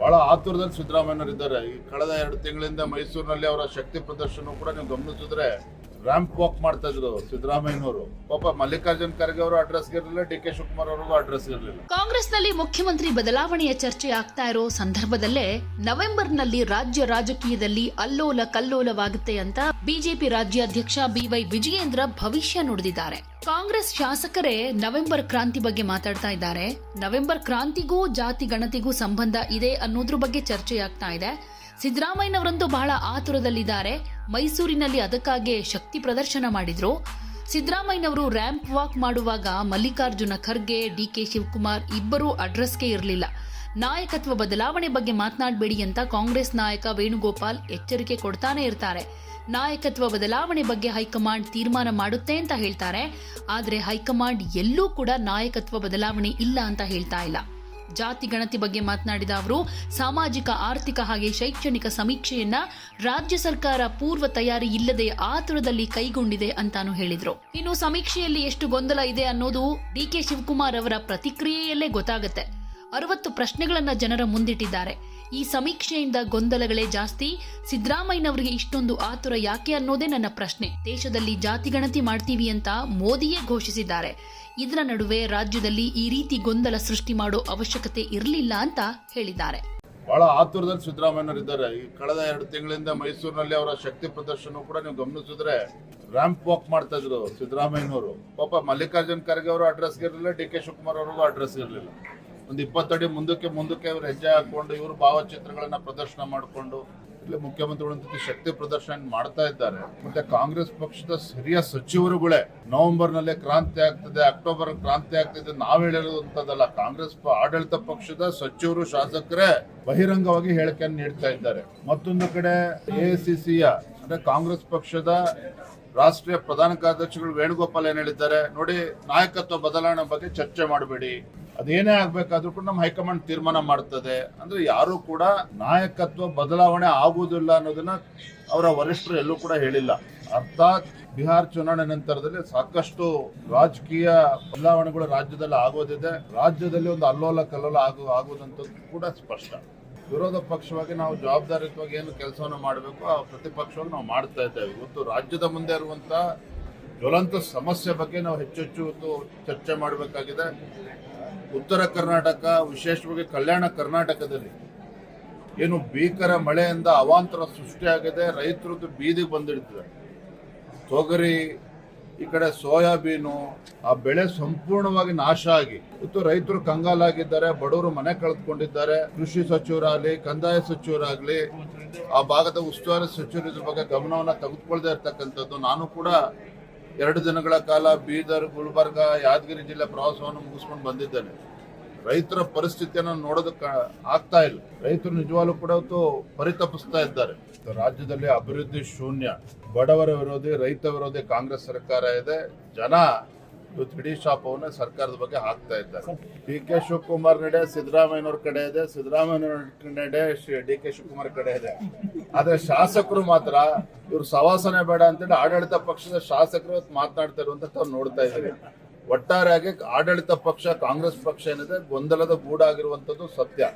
ಬಹಳ ಆತುರದಲ್ಲಿ ಸಿದ್ದರಾಮಯ್ಯನವರು ಇದ್ದಾರೆ. ಈ ಕಳೆದ ಎರಡು ತಿಂಗಳಿಂದ ಮೈಸೂರಿನಲ್ಲಿ ಅವರ ಶಕ್ತಿ ಪ್ರದರ್ಶನ ಕೂಡ ನೀವು ಗಮನಿಸಿದ್ರೆ ರ್ಯಾಂಪ್ ವಾಕ್ ಮಾಡ್ತಾ ಇದ್ರು ಸಿದ್ದರಾಮಯ್ಯನವರು. ಪಾಪ ಮಲ್ಲಿಕಾರ್ಜುನ್ ಖರ್ಗೆ ಅವರು ಅಡ್ರೆಸ್ ಇರಲಿಲ್ಲ, ಡಿ ಕೆ ಶಿವಕುಮಾರ್ ಅವರಿಗೂ ಅಡ್ರೆಸ್ ಇರಲಿಲ್ಲ. ಕಾಂಗ್ರೆಸ್ನಲ್ಲಿ ಮುಖ್ಯಮಂತ್ರಿ ಬದಲಾವಣೆಯ ಚರ್ಚೆ ಆಗ್ತಾ ಇರೋ ಸಂದರ್ಭದಲ್ಲೇ ನವೆಂಬರ್ನಲ್ಲಿ ರಾಜ್ಯ ರಾಜಕೀಯದಲ್ಲಿ ಅಲ್ಲೋಲ ಕಲ್ಲೋಲವಾಗುತ್ತೆ ಅಂತ ಬಿಜೆಪಿ ರಾಜ್ಯಾಧ್ಯಕ್ಷ ಬಿವೈ ವಿಜಯೇಂದ್ರ ಭವಿಷ್ಯ ನುಡಿದಿದ್ದಾರೆ. ಕಾಂಗ್ರೆಸ್ ಶಾಸಕರೇ ನವೆಂಬರ್ ಕ್ರಾಂತಿ ಬಗ್ಗೆ ಮಾತಾಡ್ತಾ ಇದ್ದಾರೆ. ನವೆಂಬರ್ ಕ್ರಾಂತಿಗೂ ಜಾತಿ ಗಣತಿಗೂ ಸಂಬಂಧ ಇದೆ ಅನ್ನೋದ್ರ ಬಗ್ಗೆ ಚರ್ಚೆಯಾಗ್ತಾ ಇದೆ. ಸಿದ್ದರಾಮಯ್ಯನವರಂತೂ ಬಹಳ ಆತುರದಲ್ಲಿದ್ದಾರೆ. ಮೈಸೂರಿನಲ್ಲಿ ಅದಕ್ಕಾಗಿ ಶಕ್ತಿ ಪ್ರದರ್ಶನ ಮಾಡಿದ್ರು. ಸಿದ್ದರಾಮಯ್ಯನವರು ರ್ಯಾಂಪ್ ವಾಕ್ ಮಾಡುವಾಗ ಮಲ್ಲಿಕಾರ್ಜುನ ಖರ್ಗೆ, ಡಿ ಕೆ ಶಿವಕುಮಾರ್ ಇಬ್ಬರೂ ಅಡ್ರೆಸ್ಗೆ ಇರಲಿಲ್ಲ. ನಾಯಕತ್ವ ಬದಲಾವಣೆ ಬಗ್ಗೆ ಮಾತನಾಡಬೇಡಿ ಅಂತ ಕಾಂಗ್ರೆಸ್ ನಾಯಕ ವೇಣುಗೋಪಾಲ್ ಎಚ್ಚರಿಕೆ ಕೊಡ್ತಾನೆ ಇರ್ತಾರೆ. ನಾಯಕತ್ವ ಬದಲಾವಣೆ ಬಗ್ಗೆ ಹೈಕಮಾಂಡ್ ತೀರ್ಮಾನ ಮಾಡುತ್ತೆ ಅಂತ ಹೇಳ್ತಾರೆ. ಆದರೆ ಹೈಕಮಾಂಡ್ ಎಲ್ಲೂ ಕೂಡ ನಾಯಕತ್ವ ಬದಲಾವಣೆ ಇಲ್ಲ ಅಂತ ಹೇಳ್ತಾ ಇಲ್ಲ. ಜಾತಿ ಗಣತಿ ಬಗ್ಗೆ ಮಾತನಾಡಿದ ಅವರು, ಸಾಮಾಜಿಕ, ಆರ್ಥಿಕ ಹಾಗೆ ಶೈಕ್ಷಣಿಕ ಸಮೀಕ್ಷೆಯನ್ನ ರಾಜ್ಯ ಸರ್ಕಾರ ಪೂರ್ವ ತಯಾರಿ ಇಲ್ಲದೆ ಆತುರದಲ್ಲಿ ಕೈಗೊಂಡಿದೆ ಅಂತಾನು ಹೇಳಿದರು. ಇನ್ನು ಸಮೀಕ್ಷೆಯಲ್ಲಿ ಎಷ್ಟು ಗೊಂದಲ ಇದೆ ಅನ್ನೋದು ಡಿ ಕೆ ಶಿವಕುಮಾರ್ ಅವರ ಪ್ರತಿಕ್ರಿಯೆಯಲ್ಲೇ ಗೊತ್ತಾಗುತ್ತೆ. ಅರವತ್ತು ಪ್ರಶ್ನೆಗಳನ್ನ ಜನರ ಮುಂದಿಟ್ಟಿದ್ದಾರೆ. ಈ ಸಮೀಕ್ಷೆಯಿಂದ ಗೊಂದಲಗಳೇ ಜಾಸ್ತಿ. ಸಿದ್ದರಾಮಯ್ಯನವರಿಗೆ ಇಷ್ಟೊಂದು ಆತುರ ಯಾಕೆ ಅನ್ನೋದೇ ನನ್ನ ಪ್ರಶ್ನೆ. ದೇಶದಲ್ಲಿ ಜಾತಿ ಗಣತಿ ಮಾಡ್ತೀವಿ ಅಂತ ಮೋದಿಯೇ ಘೋಷಿಸಿದ್ದಾರೆ. ಇದರ ನಡುವೆ ರಾಜ್ಯದಲ್ಲಿ ಈ ರೀತಿ ಗೊಂದಲ ಸೃಷ್ಟಿ ಮಾಡೋ ಅವಶ್ಯಕತೆ ಇರಲಿಲ್ಲ ಅಂತ ಹೇಳಿದ್ದಾರೆ. ಬಹಳ ಆತುರದಲ್ಲಿ ಸಿದ್ದರಾಮಯ್ಯನವರು ಇದ್ದಾರೆ ಕಳೆದ ಎರಡು ತಿಂಗಳಿಂದ ಮೈಸೂರಿನಲ್ಲಿ ಅವರ ಶಕ್ತಿ ಪ್ರದರ್ಶನ ಕೂಡ ನೀವು ಗಮನಿಸಿದ್ರೆ ರ್ಯಾಂಪ್ ವಾಕ್ ಮಾಡ್ತಾ ಇದ್ರು ಸಿದ್ದರಾಮಯ್ಯನವರು. ಪಾಪ ಮಲ್ಲಿಕಾರ್ಜುನ್ ಖರ್ಗೆ ಅವರು ಅಡ್ರೆಸ್ ಇರಲಿಲ್ಲ, ಡಿ ಕೆ ಶಿವಕುಮಾರ್ ಅವ್ರಿಗೂ ಅಡ್ರೆಸ್ ಇರಲಿಲ್ಲ. ಒಂದು ಇಪ್ಪತ್ತಡಿ ಮುಂದಕ್ಕೆ ಮುಂದಕ್ಕೆ ಇವರು ಹೆಜ್ಜೆ ಹಾಕೊಂಡು ಇವರು ಭಾವಚಿತ್ರಗಳನ್ನ ಪ್ರದರ್ಶನ ಮಾಡಿಕೊಂಡು, ಇಲ್ಲಿ ಮುಖ್ಯಮಂತ್ರಿಗಳ ಜೊತೆ ಶಕ್ತಿ ಪ್ರದರ್ಶನ ಮಾಡ್ತಾ ಇದ್ದಾರೆ. ಮತ್ತೆ ಕಾಂಗ್ರೆಸ್ ಪಕ್ಷದ ಹಿರಿಯ ಸಚಿವರುಗಳೇ ನವೆಂಬರ್ನಲ್ಲಿ ಕ್ರಾಂತಿ ಆಗ್ತದೆ ಅಕ್ಟೋಬರ್ ಕ್ರಾಂತಿ ಆಗ್ತದೆ, ನಾವ್ ಹೇಳಿರುವಂತದಲ್ಲ ಕಾಂಗ್ರೆಸ್ ಆಡಳಿತ ಪಕ್ಷದ ಸಚಿವರು, ಶಾಸಕರೇ ಬಹಿರಂಗವಾಗಿ ಹೇಳಿಕೆಯನ್ನು ನೀಡ್ತಾ ಇದ್ದಾರೆ. ಮತ್ತೊಂದು ಕಡೆ ಎಐಸಿಸಿಯ ಅಂದ್ರೆ ಕಾಂಗ್ರೆಸ್ ಪಕ್ಷದ ರಾಷ್ಟ್ರೀಯ ಪ್ರಧಾನ ಕಾರ್ಯದರ್ಶಿಗಳು ವೇಣುಗೋಪಾಲ್ ಏನ್ ಹೇಳಿದ್ದಾರೆ, ನೋಡಿ ನಾಯಕತ್ವ ಬದಲಾವಣೆ ಬಗ್ಗೆ ಚರ್ಚೆ ಮಾಡಬೇಡಿ. ಅದೇನೇ ಆಗ್ಬೇಕಾದ್ರೂ ಕೂಡ ನಮ್ಮ ಹೈಕಮಾಂಡ್ ತೀರ್ಮಾನ ಮಾಡ್ತದೆ. ಅಂದ್ರೆ ಯಾರು ಕೂಡ ನಾಯಕತ್ವ ಬದಲಾವಣೆ ಆಗುವುದಿಲ್ಲ ಅನ್ನೋದನ್ನ ಅವರ ವರಿಷ್ಠರು ಎಲ್ಲೂ ಕೂಡ ಹೇಳಿಲ್ಲ. ಅರ್ಥಾತ್ ಬಿಹಾರ್ ಚುನಾವಣೆ ನಂತರದಲ್ಲಿ ಸಾಕಷ್ಟು ರಾಜಕೀಯ ಬದಲಾವಣೆಗಳು ರಾಜ್ಯದಲ್ಲಿ ಆಗೋದಿದೆ. ರಾಜ್ಯದಲ್ಲಿ ಒಂದು ಅಲ್ಲೋಲ ಕಲ್ಲೋಲ ಆಗು ಆಗುವುದಂತದ್ದು ಕೂಡ ಸ್ಪಷ್ಟ. ವಿರೋಧ ಪಕ್ಷವಾಗಿ ನಾವು ಜವಾಬ್ದಾರಿಯುತವಾಗಿ ಏನು ಕೆಲಸವನ್ನು ಮಾಡಬೇಕು, ಆ ಪ್ರತಿಪಕ್ಷವನ್ನು ನಾವು ಮಾಡ್ತಾ ಇದ್ದೇವೆ. ಇವತ್ತು ರಾಜ್ಯದ ಮುಂದೆ ಇರುವಂತ ಜ್ವಲಂತ ಸಮಸ್ಯೆ ಬಗ್ಗೆ ನಾವು ಹೆಚ್ಚೆಚ್ಚು ಹೆಚ್ಚು ಚರ್ಚೆ ಮಾಡಬೇಕಾಗಿದೆ. ಉತ್ತರ ಕರ್ನಾಟಕ, ವಿಶೇಷವಾಗಿ ಕಲ್ಯಾಣ ಕರ್ನಾಟಕದಲ್ಲಿ ಏನು ಭೀಕರ ಮಳೆಯಿಂದ ಅವಾಂತರ ಸೃಷ್ಟಿಯಾಗಿದೆ ರೈತರದ್ದು ಬೀದಿಗೆ ಬಂದಿಡ್ತಿದೆ. ತೊಗರಿ, ಈ ಕಡೆ ಸೋಯಾಬೀನು, ಆ ಬೆಳೆ ಸಂಪೂರ್ಣವಾಗಿ ನಾಶ ಆಗಿ, ಇವತ್ತು ರೈತರು ಕಂಗಾಲಾಗಿದ್ದಾರೆ, ಬಡವರು ಮನೆ ಕಳೆದುಕೊಂಡಿದ್ದಾರೆ. ಕೃಷಿ ಸಚಿವರಾಗಲಿ, ಕಂದಾಯ ಸಚಿವರಾಗಲಿ, ಆ ಭಾಗದ ಉಸ್ತುವಾರಿ ಸಚಿವರು ಬಗ್ಗೆ ಗಮನವನ್ನು ತೆಗೆದುಕೊಳ್ಳದೆ ಇರ್ತಕ್ಕಂಥದ್ದು. ನಾನು ಕೂಡ ಎರಡು ದಿನಗಳ ಕಾಲ ಬೀದರ್, ಗುಲ್ಬರ್ಗ, ಯಾದಗಿರಿ ಜಿಲ್ಲೆ ಪ್ರವಾಸವನ್ನು ಮುಗಿಸ್ಕೊಂಡು ಬಂದಿದ್ದೇನೆ. ರೈತರ ಪರಿಸ್ಥಿತಿಯನ್ನು ನೋಡೋದಕ್ಕೆ ಆಗ್ತಾ ಇಲ್ಲ. ರೈತರು ನಿಜವಾಗ್ಲೂ ಕೂಡ ಪರಿತಪಿಸ್ತಾ ಇದ್ದಾರೆ. ರಾಜ್ಯದಲ್ಲಿ ಅಭಿವೃದ್ಧಿ ಶೂನ್ಯ. ಬಡವರ ವಿರೋಧಿ, ರೈತ ವಿರೋಧಿ ಕಾಂಗ್ರೆಸ್ ಸರ್ಕಾರ ಇದೆ. ಜನ ಇವತ್ತು ಇಡೀ ಶಾಪವನ್ನು ಸರ್ಕಾರದ ಬಗ್ಗೆ ಹಾಕ್ತಾ ಇದ್ದಾರೆ. ಡಿ ಕೆ ಶಿವಕುಮಾರ್ ನಡೆ, ಸಿದ್ದರಾಮಯ್ಯನವ್ರ ಕಡೆ ಇದೆ. ಸಿದ್ದರಾಮಯ್ಯನವ್ರ ನಡೆ ಡಿ ಕೆ ಶಿವಕುಮಾರ್ ಕಡೆ ಇದೆ. ಆದ್ರೆ ಶಾಸಕರು ಮಾತ್ರ ಇವ್ರು ಸವಾಸನೆ ಬೇಡ ಅಂತೇಳಿ ಆಡಳಿತ ಪಕ್ಷದ ಶಾಸಕರು ಇವತ್ತು ಮಾತನಾಡ್ತಾ ಇರುವಂತ ತಾವು ನೋಡ್ತಾ ಇದ್ದೀವಿ. ಒಟ್ಟಾರೆಯಾಗಿ ಆಡಳಿತ ಪಕ್ಷ, ಕಾಂಗ್ರೆಸ್ ಪಕ್ಷ ಏನಿದೆ, ಗೊಂದಲದ ಗೂಡಾಗಿರುವಂತದ್ದು ಸತ್ಯ.